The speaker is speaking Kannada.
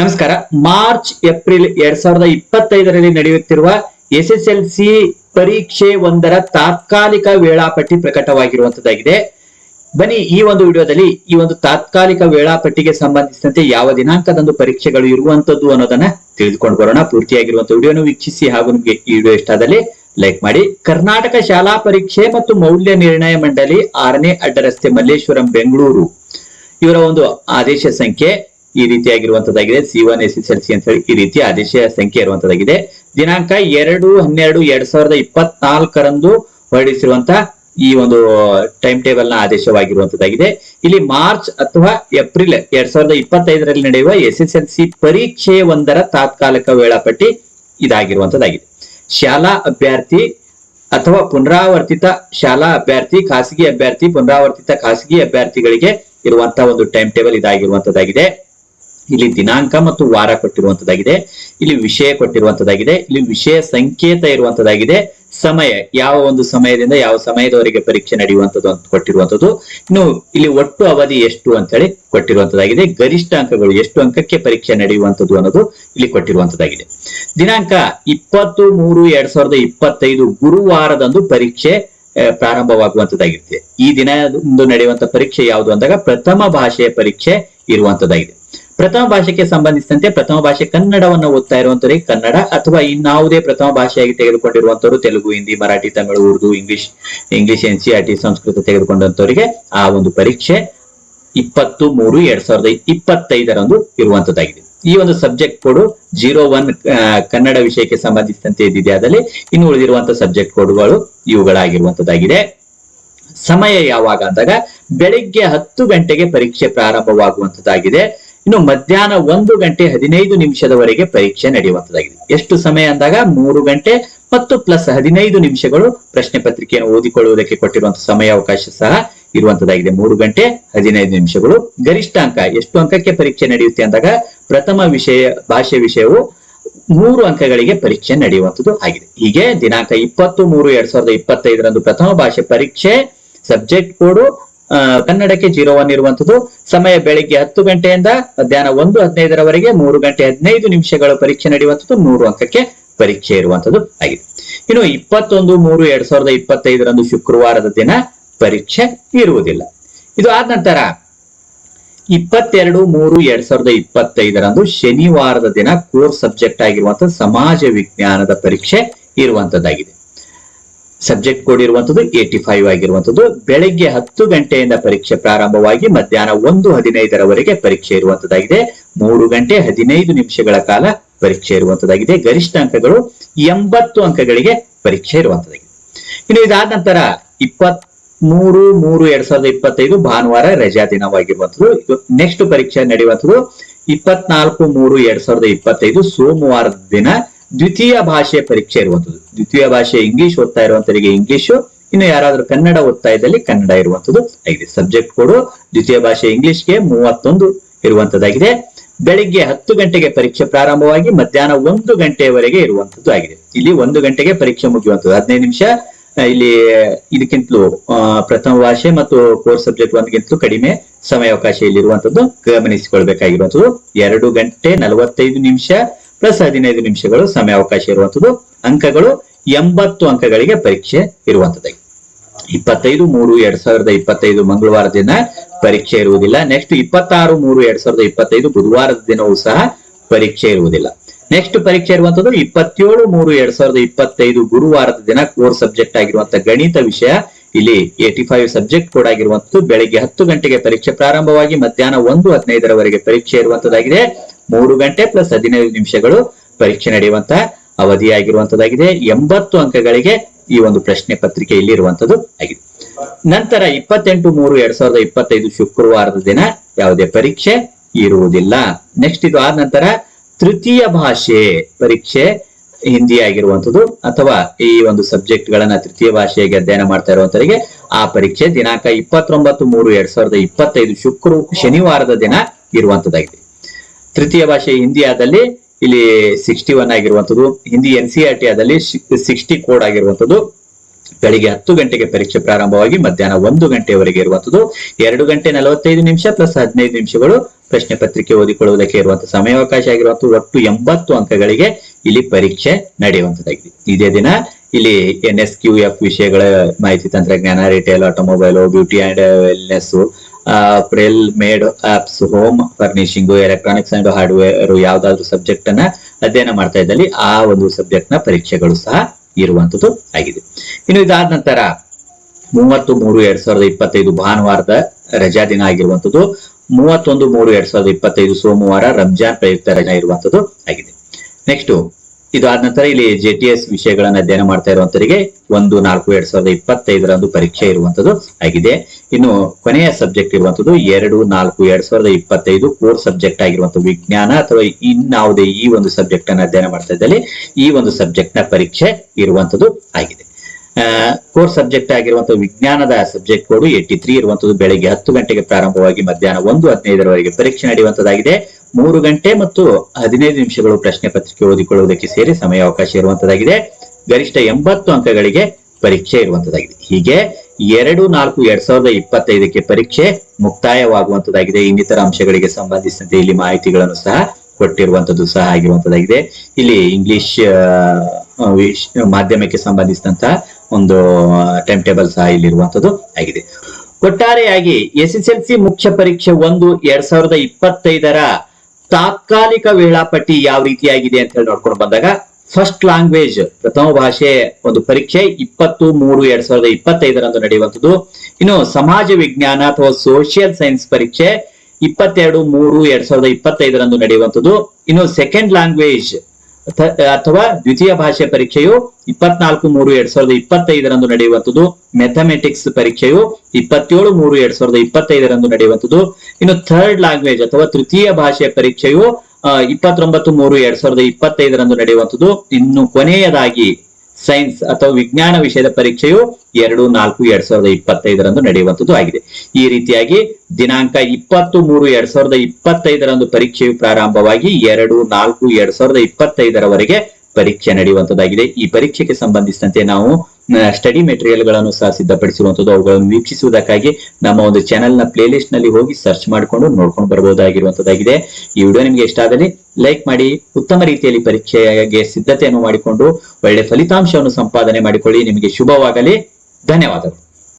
ನಮಸ್ಕಾರ. ಮಾರ್ಚ್, ಏಪ್ರಿಲ್ ಎರಡ್ ಸಾವಿರದ ಇಪ್ಪತ್ತೈದರಲ್ಲಿ ನಡೆಯುತ್ತಿರುವ ಎಸ್ ಎಸ್ ಎಲ್ ಸಿ ಪರೀಕ್ಷೆ ಒಂದರ ತಾತ್ಕಾಲಿಕ ವೇಳಾಪಟ್ಟಿ ಪ್ರಕಟವಾಗಿರುವಂತದ್ದಾಗಿದೆ. ಬನ್ನಿ ಈ ಒಂದು ವಿಡಿಯೋದಲ್ಲಿ ಈ ಒಂದು ತಾತ್ಕಾಲಿಕ ವೇಳಾಪಟ್ಟಿಗೆ ಸಂಬಂಧಿಸಿದಂತೆ ಯಾವ ದಿನಾಂಕದಂದು ಪರೀಕ್ಷೆಗಳು ಇರುವಂತದ್ದು ಅನ್ನೋದನ್ನ ತಿಳಿದುಕೊಂಡು ಬರೋಣ ಪೂರ್ತಿಯಾಗಿರುವಂತಹ ವಿಡಿಯೋನು ವೀಕ್ಷಿಸಿ ಹಾಗೂ ನಿಮಗೆ ಈ ವಿಡಿಯೋ ಇಷ್ಟ ಆದಲ್ಲಿ ಲೈಕ್ ಮಾಡಿ. ಕರ್ನಾಟಕ ಶಾಲಾ ಪರೀಕ್ಷೆ ಮತ್ತು ಮೌಲ್ಯ ನಿರ್ಣಯ ಮಂಡಳಿ ಆರನೇ ಅಡ್ಡರಸ್ತೆ ಮಲ್ಲೇಶ್ವರಂ, ಬೆಂಗಳೂರು. ಇವರ ಒಂದು ಆದೇಶ ಸಂಖ್ಯೆ ಈ ರೀತಿಯಾಗಿರುವಂತದ್ದಾಗಿದೆ. C one S S L C ಅಂತ ಹೇಳಿ ಈ ರೀತಿ ಆದೇಶ ಸಂಖ್ಯೆ ಇರುವಂತದ್ದಾಗಿದೆ. ದಿನಾಂಕ ಎರಡು ಹನ್ನೆರಡು ಎರಡ್ ಸಾವಿರದ ಇಪ್ಪತ್ನಾಲ್ಕರಂದು ಹೊರಡಿಸಿರುವಂತಹ ಈ ಒಂದು ಟೈಮ್ ಟೇಬಲ್ನ ಆದೇಶವಾಗಿರುವಂತದ್ದಾಗಿದೆ. ಇಲ್ಲಿ ಮಾರ್ಚ್ ಅಥವಾ ಏಪ್ರಿಲ್ ಎರಡ್ ಸಾವಿರದ ಇಪ್ಪತ್ತೈದರಲ್ಲಿ ನಡೆಯುವ ಎಸ್ ಎಸ್ ಎಲ್ ಸಿ ಪರೀಕ್ಷೆ ಒಂದರ ತಾತ್ಕಾಲಿಕ ವೇಳಾಪಟ್ಟಿ ಇದಾಗಿರುವಂತದ್ದಾಗಿದೆ. ಶಾಲಾ ಅಭ್ಯರ್ಥಿ ಅಥವಾ ಪುನರಾವರ್ತಿತ ಶಾಲಾ ಅಭ್ಯರ್ಥಿ, ಖಾಸಗಿ ಅಭ್ಯರ್ಥಿ, ಪುನರಾವರ್ತಿತ ಖಾಸಗಿ ಅಭ್ಯರ್ಥಿಗಳಿಗೆ ಇರುವಂತಹ ಒಂದು ಟೈಮ್ ಟೇಬಲ್ ಇದಾಗಿರುವಂತದ್ದಾಗಿದೆ. ಇಲ್ಲಿ ದಿನಾಂಕ ಮತ್ತು ವಾರ ಕೊಟ್ಟಿರುವಂತದ್ದಾಗಿದೆ, ಇಲ್ಲಿ ವಿಷಯ ಕೊಟ್ಟಿರುವಂತದ್ದಾಗಿದೆ, ಇಲ್ಲಿ ವಿಷಯ ಸಂಕೇತ ಇರುವಂತದ್ದಾಗಿದೆ, ಸಮಯ, ಯಾವ ಒಂದು ಸಮಯದಿಂದ ಯಾವ ಸಮಯದವರೆಗೆ ಪರೀಕ್ಷೆ ನಡೆಯುವಂತದ್ದು ಅಂತ ಕೊಟ್ಟಿರುವಂತದ್ದು. ಇನ್ನು ಇಲ್ಲಿ ಒಟ್ಟು ಅವಧಿ ಎಷ್ಟು ಅಂತ ಹೇಳಿ ಕೊಟ್ಟಿರುವಂತದ್ದಾಗಿದೆ, ಗರಿಷ್ಠ ಅಂಕಗಳು ಎಷ್ಟು ಅಂಕಕ್ಕೆ ಪರೀಕ್ಷೆ ನಡೆಯುವಂತದ್ದು ಅನ್ನೋದು ಇಲ್ಲಿ ಕೊಟ್ಟಿರುವಂತದ್ದಾಗಿದೆ. ದಿನಾಂಕ ಇಪ್ಪತ್ತು ಮೂರು ಎರಡ್ ಸಾವಿರದ ಇಪ್ಪತ್ತೈದು ಗುರುವಾರದಂದು ಪರೀಕ್ಷೆ ಪ್ರಾರಂಭವಾಗುವಂತದ್ದಾಗಿರ್ತದೆ ಈ ದಿನ ನಡೆಯುವಂತ ಪರೀಕ್ಷೆ ಯಾವುದು ಅಂದಾಗ ಪ್ರಥಮ ಭಾಷೆಯ ಪರೀಕ್ಷೆ ಇರುವಂತದ್ದಾಗಿದೆ. ಪ್ರಥಮ ಭಾಷೆಗೆ ಸಂಬಂಧಿಸಿದಂತೆ ಪ್ರಥಮ ಭಾಷೆ ಕನ್ನಡವನ್ನು ಓದ್ತಾ ಇರುವಂತವರಿಗೆ ಕನ್ನಡ ಅಥವಾ ಇನ್ನಾವುದೇ ಪ್ರಥಮ ಭಾಷೆಯಾಗಿ ತೆಗೆದುಕೊಂಡಿರುವಂತವರು ತೆಲುಗು, ಹಿಂದಿ, ಮರಾಠಿ, ತಮಿಳು, ಉರ್ದು, ಇಂಗ್ಲಿಷ್ ಇಂಗ್ಲಿಷ್, ಎನ್ ಸಂಸ್ಕೃತ ತೆಗೆದುಕೊಂಡಂತವರಿಗೆ ಆ ಒಂದು ಪರೀಕ್ಷೆ ಇಪ್ಪತ್ತು ಮೂರು ಎರಡ್ ಸಾವಿರದ ಇಪ್ಪತ್ತೈದರಂದು ಇರುವಂತದ್ದಾಗಿದೆ ಈ ಒಂದು subject code zero one Kannada ವಿಷಯಕ್ಕೆ ಸಂಬಂಧಿಸಿದಂತೆ ಇದ್ದಿದೆ ಅದರಲ್ಲಿ ಇನ್ನು ಉಳಿದಿರುವಂತಹ ಸಬ್ಜೆಕ್ಟ್ ಕೋಡ್ಗಳು ಇವುಗಳಾಗಿರುವಂತದ್ದಾಗಿದೆ ಸಮಯ ಯಾವಾಗ ಅಂದಾಗ ಬೆಳಿಗ್ಗೆ ಹತ್ತು ಗಂಟೆಗೆ ಪರೀಕ್ಷೆ ಪ್ರಾರಂಭವಾಗುವಂತದ್ದಾಗಿದೆ ಇನ್ನು ಮಧ್ಯಾಹ್ನ ಒಂದು ಗಂಟೆ ಹದಿನೈದು ನಿಮಿಷದವರೆಗೆ ಪರೀಕ್ಷೆ ನಡೆಯುವಂತದಾಗಿದೆ. ಎಷ್ಟು ಸಮಯ ಅಂದಾಗ? ಮೂರು ಗಂಟೆ ಮತ್ತು ಪ್ಲಸ್ ಹದಿನೈದು ನಿಮಿಷಗಳು ಪ್ರಶ್ನೆ ಪತ್ರಿಕೆಯನ್ನು ಓದಿಕೊಳ್ಳುವುದಕ್ಕೆ ಕೊಟ್ಟಿರುವಂತಹ ಸಮಯಾವಕಾಶ ಸಹ ಇರುವಂತದ್ದಾಗಿದೆ ಮೂರು ಗಂಟೆ ಹದಿನೈದು ನಿಮಿಷಗಳು. ಗರಿಷ್ಠ ಅಂಕ ಎಷ್ಟು ಅಂಕಕ್ಕೆ ಪರೀಕ್ಷೆ ನಡೆಯುತ್ತೆ ಅಂದಾಗ? ಪ್ರಥಮ ವಿಷಯ, ಭಾಷೆ ವಿಷಯವು ಮೂರು ಅಂಕಗಳಿಗೆ ಪರೀಕ್ಷೆ ನಡೆಯುವಂತದ್ದು ಆಗಿದೆ. ಹೀಗೆ ದಿನಾಂಕ ಇಪ್ಪತ್ತು ಮೂರು ಎರಡ್ ಸಾವಿರದ ಇಪ್ಪತ್ತೈದರಂದು ಪ್ರಥಮ ಭಾಷೆ ಪರೀಕ್ಷೆ, ಸಬ್ಜೆಕ್ಟ್ ಕೋಡು ಕನ್ನಡಕ್ಕೆ ಜೀರೋ ಒನ್ ಇರುವಂತದ್ದು ಸಮಯ ಬೆಳಿಗ್ಗೆ ಹತ್ತು ಗಂಟೆಯಿಂದ ಮಧ್ಯಾಹ್ನ ಒಂದು ಹದಿನೈದರವರೆಗೆ ಮೂರು ಗಂಟೆ ಹದಿನೈದು ನಿಮಿಷಗಳ ಪರೀಕ್ಷೆ ನಡೆಯುವಂತದ್ದು ಮೂರು ಅಂಕಕ್ಕೆ ಪರೀಕ್ಷೆ ಇರುವಂತದ್ದು ಆಗಿದೆ. ಇನ್ನು ಇಪ್ಪತ್ತೊಂದು ಮೂರು ಎರಡ್ ಸಾವಿರದ ಇಪ್ಪತ್ತೈದರಂದು ಶುಕ್ರವಾರದ ದಿನ ಪರೀಕ್ಷೆ ಇರುವುದಿಲ್ಲ. ಇದು ಆದ ನಂತರ ಇಪ್ಪತ್ತೆರಡು ಮೂರು ಎರಡ್ ಸಾವಿರದ ಇಪ್ಪತ್ತೈದರಂದು ಶನಿವಾರದ ದಿನ ಕೋರ್ ಸಬ್ಜೆಕ್ಟ್ ಆಗಿರುವಂತಹ ಸಮಾಜ ವಿಜ್ಞಾನದ ಪರೀಕ್ಷೆ ಇರುವಂತದ್ದಾಗಿದೆ ಸಬ್ಜೆಕ್ಟ್ ಕೋಡ್ ಇರುವಂತದ್ದು ಏಟಿ ಫೈವ್ ಆಗಿರುವಂತದ್ದು. ಬೆಳಗ್ಗೆ ಹತ್ತು ಗಂಟೆಯಿಂದ ಪರೀಕ್ಷೆ ಪ್ರಾರಂಭವಾಗಿ ಮಧ್ಯಾಹ್ನ ಒಂದು ಹದಿನೈದರವರೆಗೆ ಪರೀಕ್ಷೆ ಇರುವಂತದ್ದಾಗಿದೆ. ಮೂರು ಗಂಟೆ ಹದಿನೈದು ನಿಮಿಷಗಳ ಕಾಲ ಪರೀಕ್ಷೆ ಇರುವಂತದ್ದಾಗಿದೆ. ಗರಿಷ್ಠ ಅಂಕಗಳು ಎಂಬತ್ತು ಅಂಕಗಳಿಗೆ ಪರೀಕ್ಷೆ ಇರುವಂತದ್ದಾಗಿದೆ. ಇನ್ನು ಇದಾದ ನಂತರ ಇಪ್ಪತ್ ಮೂರು ಮೂರು ಎರಡ್ ಸಾವಿರದ ಇಪ್ಪತ್ತೈದು ಭಾನುವಾರ ರಜಾ ದಿನವಾಗಿರುವಂತದ್ದು. ನೆಕ್ಸ್ಟ್ ಪರೀಕ್ಷೆ ನಡೆಯುವಂತದ್ದು. ಇಪ್ಪತ್ನಾಲ್ಕು ಮೂರು ಎರಡ್ ಸಾವಿರದ ಇಪ್ಪತ್ತೈದು ಸೋಮವಾರದ ದಿನ ದ್ವಿತೀಯ ಭಾಷೆ ಪರೀಕ್ಷೆ ಇರುವಂತದ್ದು ದ್ವಿತೀಯ ಭಾಷೆ ಇಂಗ್ಲಿಷ್ ಓದ್ತಾ ಇರುವಂತರಿಗೆ ಇಂಗ್ಲಿಷು ಇನ್ನು ಯಾರಾದ್ರೂ ಕನ್ನಡ ಓದ್ತಾ ಇದ್ದಲ್ಲಿ ಕನ್ನಡ ಇರುವಂತದ್ದು ಆಗಿದೆ. ಸಬ್ಜೆಕ್ಟ್ ಕೊಡು ದ್ವಿತೀಯ ಭಾಷೆ ಇಂಗ್ಲಿಷ್ಗೆ ಮೂವತ್ತೊಂದು ಇರುವಂತದ್ದಾಗಿದೆ ಬೆಳಿಗ್ಗೆ ಹತ್ತು ಗಂಟೆಗೆ ಪರೀಕ್ಷೆ ಪ್ರಾರಂಭವಾಗಿ ಮಧ್ಯಾಹ್ನ ಒಂದು ಗಂಟೆಯವರೆಗೆ ಇರುವಂತದ್ದು ಆಗಿದೆ. ಇಲ್ಲಿ ಒಂದು ಗಂಟೆಗೆ ಪರೀಕ್ಷೆ ಮುಗಿಯುವಂತದ್ದು ಹದಿನೈದು ನಿಮಿಷ ಇಲ್ಲಿ ಇದಕ್ಕಿಂತಲೂ ಪ್ರಥಮ ಭಾಷೆ ಮತ್ತು ಕೋರ್ಸ್ ಸಬ್ಜೆಕ್ಟ್ ಒಂದ್ಗಿಂತಲೂ ಕಡಿಮೆ ಸಮಯಾವಕಾಶ ಇಲ್ಲಿರುವಂತದ್ದು ಗಮನಿಸಿಕೊಳ್ಬೇಕಾಗಿರುವಂತದ್ದು ಎರಡು ಗಂಟೆ ನಲವತ್ತೈದು ನಿಮಿಷ ಪ್ಲಸ್ ಹದಿನೈದು ನಿಮಿಷಗಳು ಸಮಯಾವಕಾಶ ಇರುವಂತದ್ದು. ಅಂಕಗಳು ಎಂಬತ್ತು ಅಂಕಗಳಿಗೆ ಪರೀಕ್ಷೆ ಇರುವಂತದ್ದು. ಇಪ್ಪತ್ತೈದು ಮೂರು ಎರಡ್ ಸಾವಿರದ ಇಪ್ಪತ್ತೈದು ಮಂಗಳವಾರ ದಿನ ಪರೀಕ್ಷೆ ಇರುವುದಿಲ್ಲ. ನೆಕ್ಸ್ಟ್ ಇಪ್ಪತ್ತಾರು ಮೂರು ಎರಡ್ ಸಾವಿರದ ಇಪ್ಪತ್ತೈದು ಬುಧವಾರದ ದಿನವೂ ಸಹ ಪರೀಕ್ಷೆ ಇರುವುದಿಲ್ಲ. ನೆಕ್ಸ್ಟ್ ಪರೀಕ್ಷೆ ಇರುವಂತದ್ದು ಇಪ್ಪತ್ತೇಳು ಮೂರು ಎರಡ್ ಸಾವಿರದ ಇಪ್ಪತ್ತೈದು ಗುರುವಾರದ ದಿನ ಕೋರ್ ಸಬ್ಜೆಕ್ಟ್ ಆಗಿರುವಂತಹ ಗಣಿತ ವಿಷಯ. ಇಲ್ಲಿ ಏಟಿ ಫೈವ್ ಸಬ್ಜೆಕ್ಟ್ ಕೋಡ್ ಆಗಿರುವಂತದ್ದು. ಬೆಳಿಗ್ಗೆ ಹತ್ತು ಗಂಟೆಗೆ ಪರೀಕ್ಷೆ ಪ್ರಾರಂಭವಾಗಿ ಮಧ್ಯಾಹ್ನ ಒಂದು ಹದಿನೈದರವರೆಗೆ ಪರೀಕ್ಷೆ ಇರುವಂತದ್ದಾಗಿದೆ. ಮೂರು ಗಂಟೆ ಪ್ಲಸ್ ಹದಿನೈದು ನಿಮಿಷಗಳು ಪರೀಕ್ಷೆ ನಡೆಯುವಂತಹ ಅವಧಿಯಾಗಿರುವಂತದ್ದಾಗಿದೆ. ಎಂಬತ್ತು ಅಂಕಗಳಿಗೆ ಈ ಒಂದು ಪ್ರಶ್ನೆ ಪತ್ರಿಕೆ ಇಲ್ಲಿರುವಂತದ್ದು ಆಗಿದೆ. ನಂತರ ಇಪ್ಪತ್ತೆಂಟು ಮೂರು ಎರಡ್ ಸಾವಿರದ ಇಪ್ಪತ್ತೈದು ಶುಕ್ರವಾರದ ದಿನ ಯಾವುದೇ ಪರೀಕ್ಷೆ ಇರುವುದಿಲ್ಲ. ನೆಕ್ಸ್ಟ್ ಇದು ಆದ ನಂತರ ತೃತೀಯ ಭಾಷೆ ಪರೀಕ್ಷೆ ಹಿಂದಿ ಆಗಿರುವಂತದ್ದು ಅಥವಾ ಈ ಒಂದು ಸಬ್ಜೆಕ್ಟ್ ಗಳನ್ನ ತೃತೀಯ ಭಾಷೆಯಾಗಿ ಅಧ್ಯಯನ ಮಾಡ್ತಾ ಇರುವಂತವರಿಗೆ ಆ ಪರೀಕ್ಷೆ ದಿನಾಂಕ ಇಪ್ಪತ್ತೊಂಬತ್ತು ಮೂರು ಎರಡ್ ಸಾವಿರದ ಇಪ್ಪತ್ತೈದು ಶುಕ್ರ ಶನಿವಾರದ ದಿನ ಇರುವಂತದ್ದಾಗಿದೆ. ತೃತೀಯ ಭಾಷೆ ಹಿಂದಿ ಆದಲ್ಲಿ ಇಲ್ಲಿ ಸಿಕ್ಸ್ಟಿ ಒನ್ ಆಗಿರುವಂತದ್ದು Hindi N C R T ಆದಲ್ಲಿ ಸಿಕ್ಸ್ಟಿ ಕೋಡ್ ಆಗಿರುವಂತದ್ದು ಬೆಳಿಗ್ಗೆ ಹತ್ತು ಗಂಟೆಗೆ ಪರೀಕ್ಷೆ ಪ್ರಾರಂಭವಾಗಿ ಮಧ್ಯಾಹ್ನ ಒಂದು ಗಂಟೆಯವರೆಗೆ ಇರುವಂತದ್ದು ಎರಡು ಗಂಟೆ ನಲವತ್ತೈದು ನಿಮಿಷ ಪ್ಲಸ್ ಹದಿನೈದು ನಿಮಿಷಗಳು ಪ್ರಶ್ನೆ ಪತ್ರಿಕೆ ಓದಿಕೊಳ್ಳುವುದಕ್ಕೆ ಇರುವಂತಹ ಸಮಯಾವಕಾಶ ಆಗಿರುವಂತಹ ಒಟ್ಟು ಎಂಬತ್ತು ಅಂಕಗಳಿಗೆ ಇಲ್ಲಿ ಪರೀಕ್ಷೆ ನಡೆಯುವಂತದ್ದಾಗಿದೆ ಇದೇ ದಿನ ಇಲ್ಲಿ ಎನ್ ಎಸ್ ಕ್ಯೂ ಎಫ್ ವಿಷಯಗಳ ಮಾಹಿತಿ ತಂತ್ರಜ್ಞಾನ retail automobile beauty and wellness apparel made ups home furnishing electronics and hardware ಯಾವ್ದಾದ್ರು ಸಬ್ಜೆಕ್ಟ್ ಅನ್ನ ಅಧ್ಯಯನ ಮಾಡ್ತಾ ಇದ್ದಲ್ಲಿ ಆ ಒಂದು ಸಬ್ಜೆಕ್ಟ್ನ ಪರೀಕ್ಷೆಗಳು ಸಹ ಇರುವಂತದ್ದು ಆಗಿದೆ. ಇನ್ನು ಇದಾದ ನಂತರ ಮೂವತ್ತು ಮೂರು ಎರಡ್ ಸಾವಿರದ ಇಪ್ಪತ್ತೈದು ಭಾನುವಾರದ ರಜಾ ದಿನ ಆಗಿರುವಂತದ್ದು, ಮೂವತ್ತೊಂದು ಮೂರು ಎರಡ್ ಸಾವಿರದ ಇಪ್ಪತ್ತೈದು ಸೋಮವಾರ ರಂಜಾನ್ ಪ್ರಯುಕ್ತ ರಜಾ ಇರುವಂತದ್ದು ಆಗಿದೆ. ನೆಕ್ಸ್ಟ್ ಇದು ಆದ ನಂತರ ಇಲ್ಲಿ ಜೆ ಟಿ ಎಸ್ ವಿಷಯಗಳನ್ನ ಅಧ್ಯಯನ ಮಾಡ್ತಾ ಇರುವಂತವರಿಗೆ ಒಂದು, ನಾಲ್ಕು, ಎರಡ್ ಸಾವಿರದ ಇಪ್ಪತ್ತೈದರಂದು ಪರೀಕ್ಷೆ ಇರುವಂತದ್ದು ಆಗಿದೆ. ಇನ್ನು ಕೊನೆಯ ಸಬ್ಜೆಕ್ಟ್ ಇರುವಂತದ್ದು ಎರಡು, ನಾಲ್ಕು, ಎರಡ್ ಸಾವಿರದ ಇಪ್ಪತ್ತೈದು ಕೋರ್ ಸಬ್ಜೆಕ್ಟ್ ಆಗಿರುವಂತಹ ವಿಜ್ಞಾನ ಅಥವಾ ಇನ್ನಾವುದೇ ಈ ಒಂದು ಸಬ್ಜೆಕ್ಟ್ ಅನ್ನು ಅಧ್ಯಯನ ಮಾಡ್ತಾ ಇದ್ದಲ್ಲಿ ಈ ಒಂದು ಸಬ್ಜೆಕ್ಟ್ನ ಪರೀಕ್ಷೆ ಇರುವಂತದ್ದು ಆಗಿದೆ. ಕೋರ್ ಸಬ್ಜೆಕ್ಟ್ ಆಗಿರುವಂತಹ ವಿಜ್ಞಾನದ ಸಬ್ಜೆಕ್ಟ್ ಕೋಡ್ ಏಟಿ ತ್ರೀ ಇರುವಂತದ್ದು ಬೆಳಿಗ್ಗೆ ಹತ್ತು ಗಂಟೆಗೆ ಪ್ರಾರಂಭವಾಗಿ ಮಧ್ಯಾಹ್ನ ಒಂದು ಹದಿನೈದರವರೆಗೆ ಪರೀಕ್ಷೆ ನಡೆಯುವಂತದ್ದಾಗಿದೆ. ಮೂರು ಗಂಟೆ ಮತ್ತು ಹದಿನೈದು ನಿಮಿಷಗಳು ಪ್ರಶ್ನೆ ಪತ್ರಿಕೆ ಓದಿಕೊಳ್ಳುವುದಕ್ಕೆ ಸೇರಿ ಸಮಯಾವಕಾಶ ಇರುವಂತದ್ದಾಗಿದೆ ಗರಿಷ್ಠ ಎಂಬತ್ತು ಅಂಕಗಳಿಗೆ ಪರೀಕ್ಷೆ ಇರುವಂತದ್ದಾಗಿದೆ ಹೀಗೆ ಎರಡು, ನಾಲ್ಕು, ಎರಡ್ ಸಾವಿರದ ಇಪ್ಪತ್ತೈದಕ್ಕೆ ಪರೀಕ್ಷೆ ಮುಕ್ತಾಯವಾಗುವಂತದ್ದಾಗಿದೆ ಇನ್ನಿತರ ಅಂಶಗಳಿಗೆ ಸಂಬಂಧಿಸಿದಂತೆ ಇಲ್ಲಿ ಮಾಹಿತಿಗಳನ್ನು ಸಹ ಕೊಟ್ಟಿರುವಂತದ್ದು ಸಹ ಆಗಿರುವಂತದ್ದಾಗಿದೆ ಇಲ್ಲಿ ಇಂಗ್ಲಿಷ್ ಮಾಧ್ಯಮಕ್ಕೆ ಸಂಬಂಧಿಸಿದಂತಹ ಒಂದು ಟೈಮ್ ಟೇಬಲ್ ಸಹ ಇಲ್ಲಿರುವಂತದ್ದು ಆಗಿದೆ. ಒಟ್ಟಾರೆಯಾಗಿ ಎಸ್ ಎಸ್ ಎಲ್ ಸಿ ಮುಖ್ಯ ಪರೀಕ್ಷೆ ಒಂದು, ಎರಡ್ ಸಾವಿರದ ಇಪ್ಪತ್ತೈದರ ತಾತ್ಕಾಲಿಕ ವೇಳಾಪಟ್ಟಿ ಯಾವ ರೀತಿಯಾಗಿದೆ ಅಂತ ಹೇಳಿ ನೋಡ್ಕೊಂಡು ಬಂದಾಗ ಫಸ್ಟ್ ಲ್ಯಾಂಗ್ವೇಜ್ ಪ್ರಥಮ ಭಾಷೆ ಒಂದು ಪರೀಕ್ಷೆ, ಇಪ್ಪತ್ತು ಮೂರು ಎರಡ್ ಸಾವಿರದ ಇಪ್ಪತ್ತೈದರಂದು ನಡೆಯುವಂಥದ್ದು. ಇನ್ನು ಸಮಾಜ ವಿಜ್ಞಾನ ಅಥವಾ ಸೋಷಿಯಲ್ ಸೈನ್ಸ್ ಪರೀಕ್ಷೆ, ಇಪ್ಪತ್ತೆರಡು ಮೂರು ಎರಡ್ ಸಾವಿರದ ಇಪ್ಪತ್ತೈದರಂದು ನಡೆಯುವಂಥದ್ದು. ಇನ್ನು ಸೆಕೆಂಡ್ ಲ್ಯಾಂಗ್ವೇಜ್ ಅಥವಾ ದ್ವಿತೀಯ ಭಾಷೆ ಪರೀಕ್ಷೆಯು ಇಪ್ಪತ್ನಾಲ್ಕು ಮೂರು ಎರಡ್ ಸಾವಿರದ ಇಪ್ಪತ್ತೈದರಂದು ನಡೆಯುವಂಥದ್ದು. ಮೆಥಮೆಟಿಕ್ಸ್ ಪರೀಕ್ಷೆಯು ಇಪ್ಪತ್ತೇಳು ಮೂರು ಎರಡ್ ಸಾವಿರದ ಇಪ್ಪತ್ತೈದರಂದು ನಡೆಯುವಂಥದ್ದು. ಇನ್ನು ಥರ್ಡ್ ಲ್ಯಾಂಗ್ವೇಜ್ ಅಥವಾ ತೃತೀಯ ಭಾಷೆ ಪರೀಕ್ಷೆಯು ಇಪ್ಪತ್ತೊಂಬತ್ತು ಮೂರು ಎರಡ್ ಸಾವಿರದ ಇಪ್ಪತ್ತೈದರಂದು ನಡೆಯುವಂಥದ್ದು. ಇನ್ನು ಕೊನೆಯದಾಗಿ ಸೈನ್ಸ್ ಅಥವಾ ವಿಜ್ಞಾನ ವಿಷಯದ ಪರೀಕ್ಷೆಯು ಎರಡು, ನಾಲ್ಕು, ಎರಡ್ ಸಾವಿರದ ಇಪ್ಪತ್ತೈದರಂದು ನಡೆಯುವಂತದ್ದು ಆಗಿದೆ. ಈ ರೀತಿಯಾಗಿ ದಿನಾಂಕ ಇಪ್ಪತ್ತು, ಮೂರು, ಎರಡ್ ಸಾವಿರದ ಇಪ್ಪತ್ತೈದರಂದು ಪರೀಕ್ಷೆಯು ಪ್ರಾರಂಭವಾಗಿ ಎರಡು, ನಾಲ್ಕು, ಎರಡ್ ಸಾವಿರದ ಇಪ್ಪತ್ತೈದರವರೆಗೆ ಪರೀಕ್ಷೆ ನಡೆಯುವಂತದ್ದಾಗಿದೆ. ಈ ಪರೀಕ್ಷೆಗೆ ಸಂಬಂಧಿಸಿದಂತೆ ನಾವು ಸ್ಟಡಿ ಮೆಟೀರಿಯಲ್ಗಳನ್ನು ಸಹ ಸಿದ್ಧಪಡಿಸಿರುವಂತದ್ದು ಅವುಗಳನ್ನು ವೀಕ್ಷಿಸುವುದಕ್ಕಾಗಿ ನಮ್ಮ ಒಂದು ಚಾನೆಲ್ನ ಪ್ಲೇ ಲಿಸ್ಟ್ನಲ್ಲಿ ಹೋಗಿ ಸರ್ಚ್ ಮಾಡಿಕೊಂಡು ನೋಡ್ಕೊಂಡು ಬರಬಹುದಾಗಿರುವಂತದ್ದಾಗಿದೆ ಈ ವಿಡಿಯೋ ನಿಮಗೆ ಇಷ್ಟ ಆದಲ್ಲಿ ಲೈಕ್ ಮಾಡಿ, ಉತ್ತಮ ರೀತಿಯಲ್ಲಿ ಪರೀಕ್ಷೆಗೆ ಸಿದ್ಧತೆಯನ್ನು ಮಾಡಿಕೊಂಡು ಒಳ್ಳೆ ಫಲಿತಾಂಶವನ್ನು ಸಂಪಾದನೆ ಮಾಡಿಕೊಳ್ಳಿ. ನಿಮಗೆ ಶುಭವಾಗಲಿ. ಧನ್ಯವಾದಗಳು.